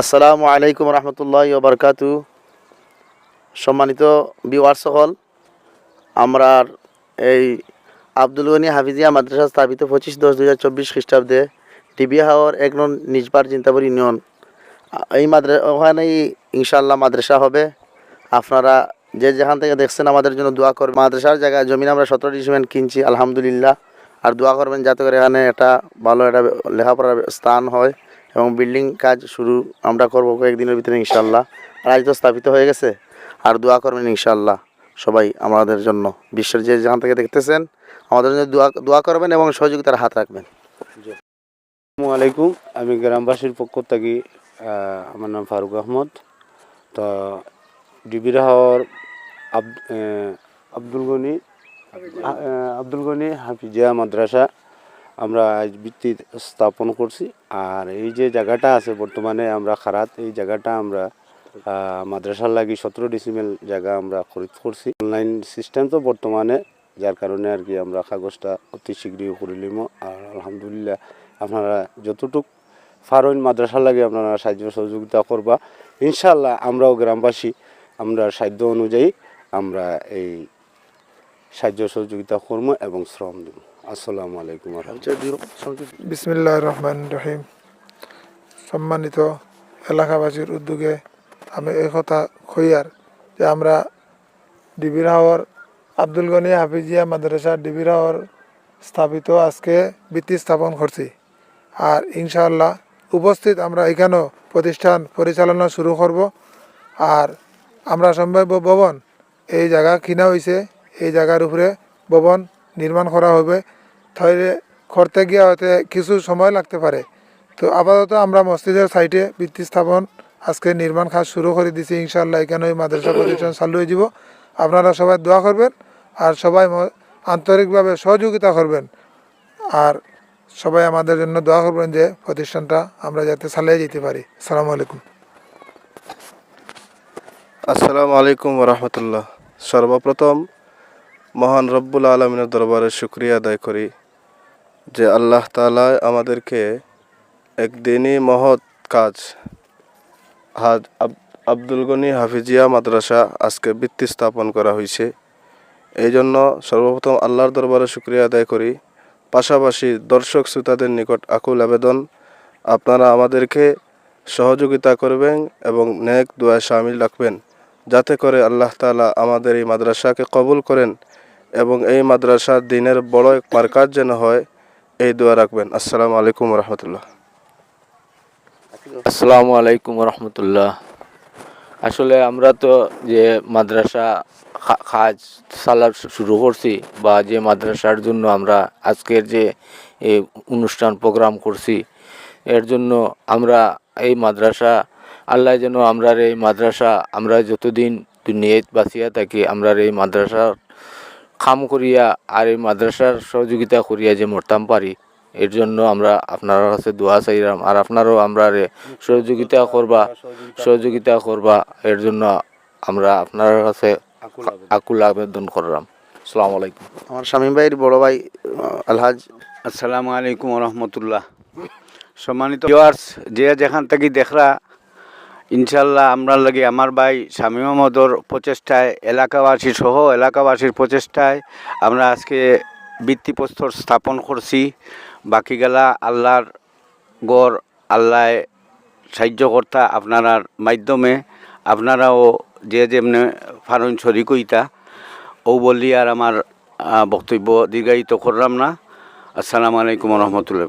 আসসালামু আলাইকুম রহমতুল্লাহ বারকাতু সম্মানিত বিওয়ার সকল, আমরা এই আব্দুল গনি হাফিজিয়া মাদ্রাসা স্থাপিত পঁচিশ দশ দু হাজার চব্বিশ খ্রিস্টাব্দে টিবি হাওয়ার এক নং নিজবার চিন্তাপুর ইউনিয়ন। এই মাদ্রাসা ওখানেই ইনশাল্লাহ মাদ্রাসা হবে। আপনারা যে যেখান থেকে দেখছেন আমাদের জন্য দোয়া করবেন। মাদ্রাসার জায়গায় জমিন আমরা সতেরো ডিসিমেন্ট কিনছি, আলহামদুলিল্লাহ। আর দোয়া করবেন যাতে করে এখানে একটা ভালো একটা লেখাপড়ার স্থান হয়। এবং বিল্ডিং কাজ শুরু আমরা করব কয়েকদিনের ভিতরে ইনশাল্লাহ আর আজ তো স্থাপিত হয়ে গেছে, আর দোয়া করবেন ইনশাল্লাহ সবাই আমাদের জন্য। বিশ্বের যে যেখান থেকে দেখতেছেন, আমাদের জন্য দোয়া দোয়া করবেন এবং সহযোগিতার হাত রাখবেন। আলাইকুম, আমি গ্রামবাসীর পক্ষ থেকে আমার নাম ফারুক আহমদ। তো ডিবির হাওয়ার আব- আব্দুল গনি আব্দুল গনি হাফিজিয়া মাদ্রাসা আমরা ভিত্তি স্থাপন করছি। আর এই যে জায়গাটা আছে বর্তমানে আমরা খারাত, এই জায়গাটা আমরা মাদ্রাসার লাগি সতেরো ডিসিমেল জায়গা আমরা খরিদ করছি। অনলাইন সিস্টেম তো বর্তমানে, যার কারণে আর কি আমরা কাগজটা অতি শীঘ্রই করিলিম আর আলহামদুলিল্লাহ আপনারা যতটুক ফারইন মাদ্রাসার লাগে আপনারা সাহায্য সহযোগিতা করবা। ইনশাল্লাহ আমরাও গ্রামবাসী, আমরা সাধ্য অনুযায়ী আমরা এই সাহায্য সহযোগিতা করব এবং শ্রম দেব আসসালামু আলাইকুম বিসমিল্লাহ রহমান রহিম। সম্মানিত এলাকাবাসীর উদ্যোগে আমি এই কথা কইয়ার যে আমরা ডিবির হাওয়ার আব্দুল গনি হাফিজিয়া মাদ্রাসা ডিবির হাওয়ার স্থাপিত আজকে ভিত্তি স্থাপন করছি। আর ইনশাআল্লাহ উপস্থিত আমরা এখানেও প্রতিষ্ঠান পরিচালনা শুরু করব। আর আমরা সম্ভাব্য ভবন এই জায়গা কিনা হয়েছে এই জায়গার উপরে ভবন নির্মাণ করা হবে। তাহলে করতে গিয়ে হয়তো কিছু সময় লাগতে পারে। তো আপাতত আমরা মসজিদের সাইটে ভিত্তি স্থাপন আজকে নির্মাণ কাজ শুরু করে দিছি ইনশাল্লাহ এখানে ওই মাদ্রাসা প্রতিষ্ঠান চালু হয়ে যাব। আপনারা সবাই দোয়া করবেন আর সবাই আন্তরিকভাবে সহযোগিতা করবেন। আর সবাই আমাদের জন্য দোয়া করবেন যে প্রতিষ্ঠানটা আমরা যাতে চালিয়ে যেতে পারি। সালামু আলাইকুম। আসসালামু আলাইকুম রহমতুল্লাহ সর্বপ্রথম মহান রব্বুল আলমিনের দরবারে শুক্রিয়া আদায় করি। যে আল্লাহ তালা আমাদেরকে একদিনই মহৎ কাজ, হাজ আব- আব্দুল গনি হাফিজিয়া মাদ্রাসা আজকে ভিত্তি স্থাপন করা হয়েছে এই জন্য সর্বপ্রথম আল্লাহর দরবারে শুক্রিয়া আদায় করি। পাশাপাশি দর্শক শ্রোতাদের নিকট আকুল আবেদন, আপনারা আমাদেরকে সহযোগিতা করবেন এবং নেক দোয়া সামিল রাখবেন, যাতে করে আল্লাহ তালা আমাদের এই মাদ্রাসাকে কবুল করেন এবং এই মাদ্রাসার দিনের বড় এক মার্কাজ যেন হয় এই দোয়া রাখবেন। আসসালামু আলাইকুম রহমতুল্লাহ আসসালামু আলাইকুম রহমতুল্লাহ আসলে আমরা তো যে মাদ্রাসা কাজ চালা শুরু করছি বা যে মাদ্রাসার জন্য আমরা আজকের যে অনুষ্ঠান প্রোগ্রাম করছি, এর জন্য আমরা এই মাদ্রাসা, আল্লাহ যেন আমরার এই মাদ্রাসা, আমরা যতদিন দুনিয়াত বাঁচিয়া থাকি, আমরার এই মাদ্রাসার খাম করিয়া আর এই মাদ্রাসার সহযোগিতা করিয়া যে মরতাম পারি এর জন্য আমরা আপনার কাছে দোয়া চাইলাম। আর আপনারও আমরা রে সহযোগিতা করবা সহযোগিতা করবা এর জন্য আমরা আপনার কাছে আকুল আবেদন। করলাম। আসসালামু আলাইকুম। আমার স্বামী ভাইয়ের বড় ভাই আলহাজ। আসসালামু আলাইকুম রহমতুল্লাহ। সম্মানিত যে যেখান থেকে দেখরা ইনশাল্লাহ আমরা লাগে আমার ভাই স্বামী মোহাম্মদর প্রচেষ্টায়, এলাকাবাসী সহ এলাকাবাসীর প্রচেষ্টায় আমরা আজকে ভিত্তিপ্রস্তর স্থাপন করছি। বাকিগুলা আল্লাহর গড় আল্লাহ সাহায্য কর্তা আপনার মাধ্যমে, আপনারাও যে যেমনি ফারুন শরিকইতা ও বললি আর আমার বক্তব্য দীর্ঘায়িত করলাম না। আসসালামু আলাইকুম রহমতুল্লাহ